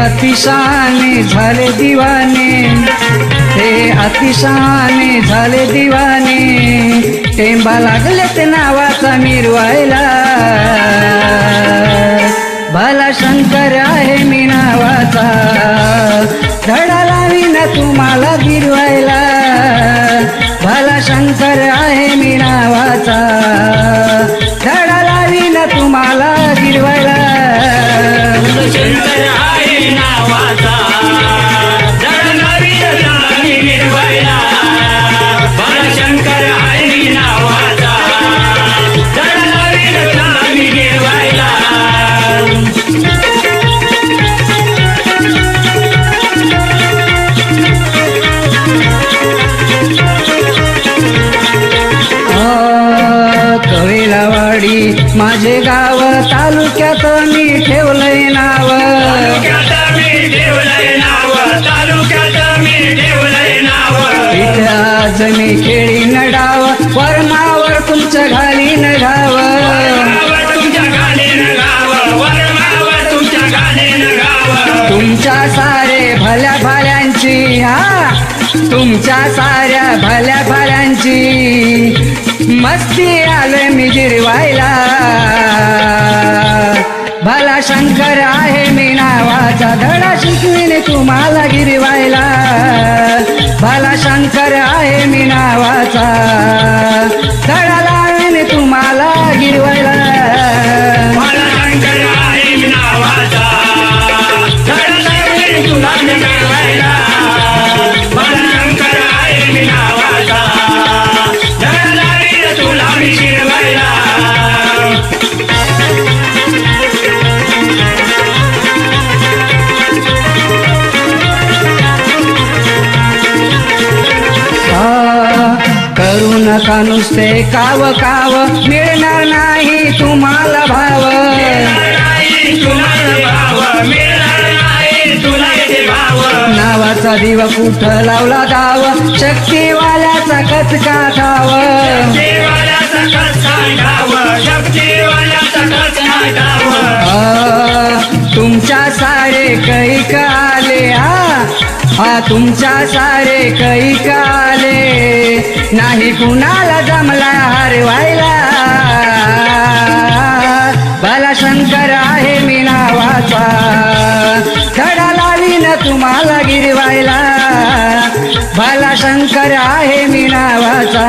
अतिशाने झाले दिवाने. ते अतिशाने झाले दिवाने. टेंबा लागले ते नावाचा मिरवायला. भला शंकर आहे मी नावाचा. धडा ना तुम्हाला गिरवायला. भला शंकर माझे गाव तालुक्यात मी ठेवलंय नाव. आज मी खेळीन डाव वर्मावर तुमच्या गाडीन गाव तुमच्या सारे भल्या भाल्यांची हा. तुमच्या साऱ्या भल्या भाल्यांची. मस्ती आलं मी गिरवायला भला शंकर आहे मी नावाचा धडा शिकवीन तुम्हाला गिरवायला. भला शंकर आहे मी नावाचा नका नुसते काव काव मिळणार नाही तुम्हाला भाव. नावाचा दिवा कुठं लावला दाव शक्तीवाल्याचा कचका ठाव. देवाल्याचा तुमच्या सारे कैक आले आ. हा तुमच्या सारे कैक काले. नाही कुणाला जमला हरवायला. भला शंकर आहे मी नावाचा. धडा लावीन तुम्हाला गिरवायला. भला शंकर आहे मी नावाचा.